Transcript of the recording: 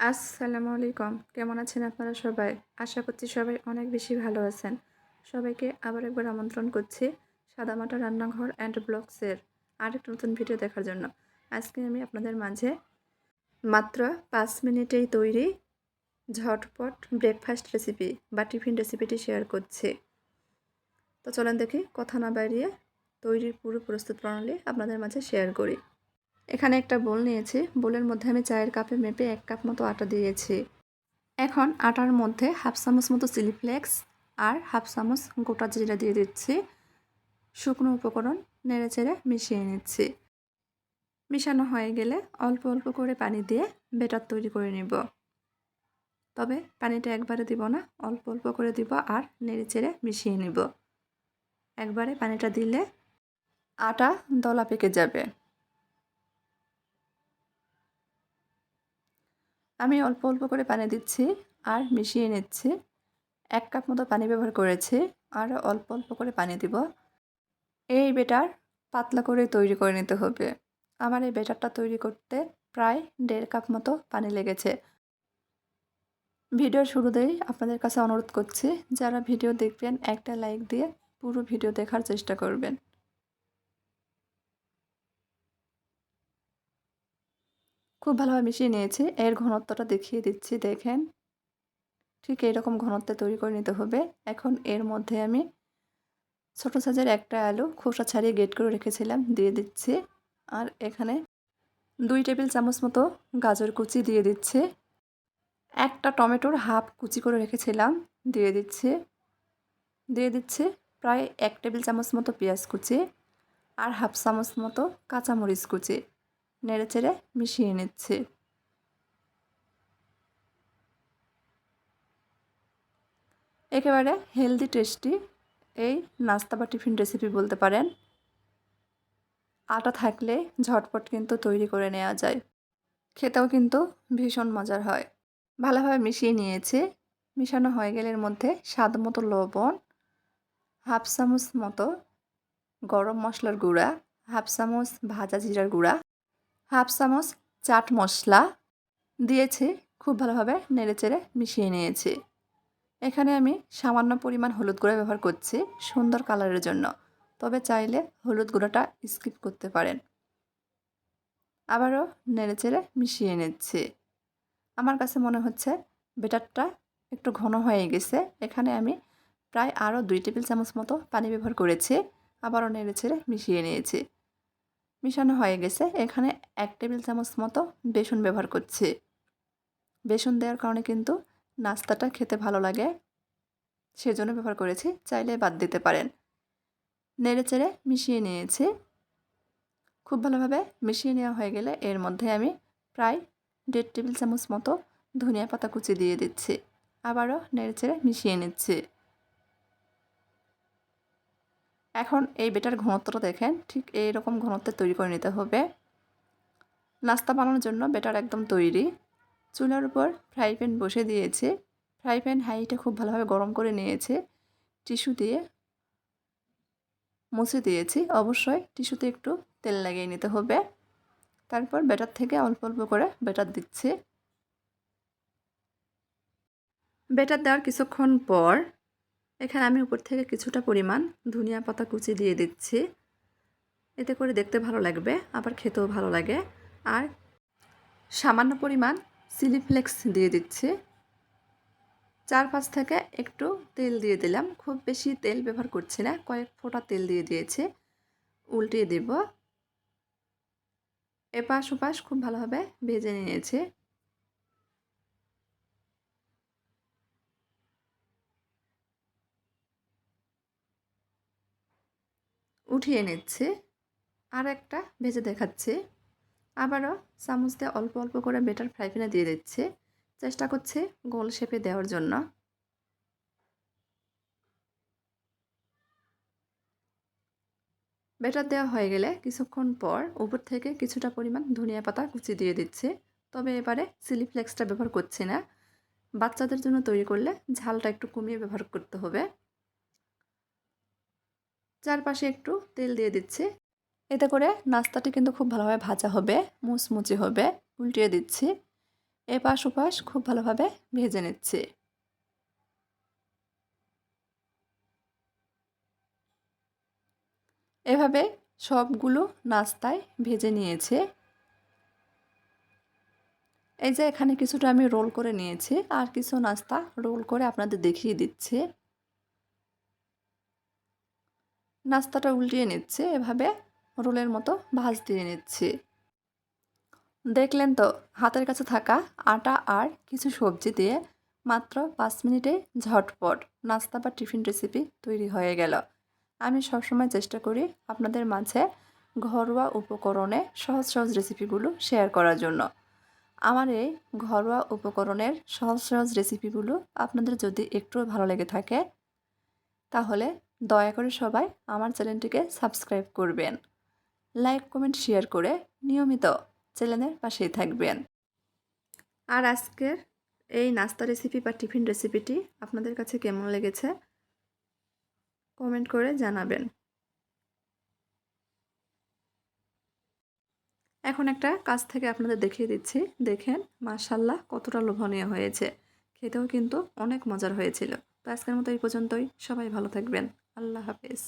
আসসালামু আলাইকুম। কেমন আছেন আপনারা সবাই? আশা করছি সবাই অনেক বেশি ভালো আছেন। সবাইকে আবার একবার আমন্ত্রণ করছি সাদামাটা রান্নাঘর অ্যান্ড ব্লগসের আরেকটা নতুন ভিডিও দেখার জন্য। আজকে আমি আপনাদের মাঝে মাত্র পাঁচ মিনিটেই তৈরি ঝটপট ব্রেকফাস্ট রেসিপি বা টিফিন রেসিপিটি শেয়ার করছি। তো চলেন দেখি, কথা না বাড়িয়ে তৈরির পুরো প্রস্তুত প্রণালী আপনাদের মাঝে শেয়ার করি। এখানে একটা বোল নিয়েছি। বোলের মধ্যে আমি চায়ের কাপে মেপে এক কাপ মতো আটা দিয়েছি। এখন আটার মধ্যে হাফ চামচ মতো চিলি ফ্লেক্স আর হাফ চামচ গোটা জিরা দিয়ে দিচ্ছি। শুকনো উপকরণ নেড়ে চেড়ে মিশিয়ে নিচ্ছি। মিশানো হয়ে গেলে অল্প অল্প করে পানি দিয়ে বেটার তৈরি করে নিব। তবে পানিটা একবারে দিব না, অল্প অল্প করে দিব আর নেড়ে চেড়ে মিশিয়ে নিব। একবারে পানিটা দিলে আটা দলা পেকে যাবে। আমি অল্প অল্প করে পানি দিচ্ছি আর মিশিয়ে নিচ্ছি। এক কাপ মতো পানি ব্যবহার করেছি, আর অল্প অল্প করে পানি দিব। এই বেটার পাতলা করে তৈরি করে নিতে হবে। আমার এই বেটারটা তৈরি করতে প্রায় দেড় কাপ মতো পানি লেগেছে। ভিডিওর শুরুতেই আপনাদের কাছে অনুরোধ করছি, যারা ভিডিও দেখবেন একটা লাইক দিয়ে পুরো ভিডিও দেখার চেষ্টা করবেন। খুব ভালোভাবে মিশিয়ে নিয়েছি। এর ঘনত্বটা দেখিয়ে দিচ্ছি, দেখেন। ঠিক এইরকম ঘনত্বে তৈরি করে নিতে হবে। এখন এর মধ্যে আমি ছোট সাইজের একটা আলু খোসা ছাড়িয়ে গেট করে রেখেছিলাম, দিয়ে দিচ্ছি। আর এখানে দুই টেবিল চামচ মতো গাজর কুচি দিয়ে দিচ্ছি। একটা টমেটোর হাফ কুচি করে রেখেছিলাম, দিয়ে দিচ্ছি। দিয়ে দিচ্ছি প্রায় এক টেবিল চামচ মতো পেঁয়াজ কুচি আর হাফ চামচ মতো কাঁচামরিচ কুচি। নেড়েচেড়ে মিশিয়ে নিচ্ছি। একেবারে হেলদি টেস্টি এই নাস্তা বা টিফিন রেসিপি বলতে পারেন। আটা থাকলে ঝটপট কিন্তু তৈরি করে নেওয়া যায়। খেতেও কিন্তু ভীষণ মজার হয়। ভালোভাবে মিশিয়ে নিয়েছি। মিশানো হয়ে গেলে এর মধ্যে স্বাদ মতো লবণ, হাফ চামচ মতো গরম মশলার গুঁড়া, হাফ চামচ ভাজা জিরার গুঁড়া হাফ চামচ চাট মশলা দিয়েছি, খুব ভালোভাবে নেড়েচেড়ে মিশিয়ে নিয়েছি। এখানে আমি সামান্য পরিমাণ হলুদ গুঁড়া ব্যবহার করছি সুন্দর কালারের জন্য, তবে চাইলে হলুদ গুঁড়োটা স্কিপ করতে পারেন। আবারও নেড়েচেড়ে মিশিয়ে নিচ্ছি। আমার কাছে মনে হচ্ছে বেটারটা একটু ঘন হয়ে গেছে, এখানে আমি প্রায় আরও দুই টেবিল চামচ মতো পানি ব্যবহার করেছি, আবারও নেড়েচেড়ে মিশিয়ে নিয়েছি। মিশানো হয়ে গেছে। এখানে এক টেবিল চামচ মতো বেসন ব্যবহার করছি। বেসন দেওয়ার কারণে কিন্তু নাস্তাটা খেতে ভালো লাগে। সেজন্য ব্যবহার করেছি। চাইলে বাদ দিতে পারেন। নেড়ে চেড়ে মিশিয়ে নিয়েছি। খুব ভালোভাবে মিশিয়ে নেওয়া হয়ে গেলে এর মধ্যে আমি প্রায় দেড় টেবিল চামচ মতো ধনিয়া পাতা কুচি দিয়ে দিচ্ছি। আবারও নেড়ে চেড়ে মিশিয়ে নিচ্ছি। এখন এই বেটার ঘনত্বটা দেখেন, ঠিক এই রকম ঘনত্বে তৈরি করে নিতে হবে। নাস্তা বানানোর জন্য বেটার একদম তৈরি। চুলার উপর ফ্রাই প্যান বসে দিয়েছে। ফ্রাই প্যান হাইটা খুব ভালোভাবে গরম করে নিয়েছে। টিস্যু দিয়ে মুছে দিয়েছি। অবশ্যই টিস্যুতে একটু তেল লাগিয়ে নিতে হবে। তারপর বেটার থেকে অল্প অল্প করে বেটার দিচ্ছে। বেটার দেওয়ার কিছুক্ষণ পর এখানে আমি উপর থেকে কিছুটা পরিমাণ ধনিয়া পাতা কুচি দিয়ে দিচ্ছি। এতে করে দেখতে ভালো লাগবে, আবার খেতেও ভালো লাগে। আর সামান্য পরিমাণ চিলি ফ্লেক্স দিয়ে দিচ্ছি। চার পাঁচ থেকে একটু তেল দিয়ে দিলাম। খুব বেশি তেল ব্যবহার করছি না, কয়েক ফোঁটা তেল দিয়ে দিয়েছে। উল্টিয়ে দেব। এপাশ ওপাশ খুব ভালোভাবে ভেজে নিয়েছে। উঠিয়ে নিচ্ছে। আর একটা ভেজে দেখাচ্ছে। আবারও চামচ দিয়ে অল্প অল্প করে বেটার ফ্রাই প্যানে দিয়ে দিচ্ছে। চেষ্টা করছে গোল শেপে দেওয়ার জন্য। বেটার দেওয়া হয়ে গেলে কিছুক্ষণ পর উপর থেকে কিছুটা পরিমাণ ধনিয়া পাতা কুচি দিয়ে দিচ্ছে। তবে এবারে চিলি ফ্লেক্সটা ব্যবহার করছি না। বাচ্চাদের জন্য তৈরি করলে ঝালটা একটু কমিয়ে ব্যবহার করতে হবে। চারপাশে একটু তেল দিয়ে দিচ্ছি। এতে করে নাস্তাটি কিন্তু খুব ভালোভাবে ভাজা হবে, মুচমুচি হবে, উল্টিয়ে দিচ্ছি। এপাশ ওপাশ খুব ভালোভাবে ভেজে নিচ্ছি। এভাবে সবগুলো নাস্তায় ভেজে নিয়েছে। এই যে এখানে কিছুটা আমি রোল করে নিয়েছি, আর কিছু নাস্তা রোল করে আপনাদের দেখিয়ে দিচ্ছি। নাস্তাটা উল্টিয়ে নিচ্ছে, এভাবে রোলের মতো ভাজ দিয়ে নিচ্ছি। দেখলেন তো, হাতের কাছে থাকা আটা আর কিছু সবজি দিয়ে মাত্র পাঁচ মিনিটে ঝটপট নাস্তা বা টিফিন রেসিপি তৈরি হয়ে গেল। আমি সবসময় চেষ্টা করি আপনাদের মাঝে ঘরোয়া উপকরণে সহজ সহজ রেসিপিগুলো শেয়ার করার জন্য। আমার এই ঘরোয়া উপকরণের সহজ সহজ রেসিপিগুলো আপনাদের যদি একটুও ভালো লেগে থাকে, তাহলে দয়া করে সবাই আমার চ্যানেলটিকে সাবস্ক্রাইব করবেন। লাইক, কমেন্ট, শেয়ার করে নিয়মিত চ্যানেলের পাশেই থাকবেন। আর আজকের এই নাস্তা রেসিপি বা টিফিন রেসিপিটি আপনাদের কাছে কেমন লেগেছে? কমেন্ট করে জানাবেন। এখন একটা কাজ থেকে আপনাদের দেখিয়ে দিচ্ছি। দেখেন মাশাল্লাহ কতটা লোভনীয় হয়েছে। খেতেও কিন্তু অনেক মজার হয়েছিল। তো আজকের মতো এই পর্যন্তই। সবাই ভালো থাকবেন। আল্লাহ হাফেজ।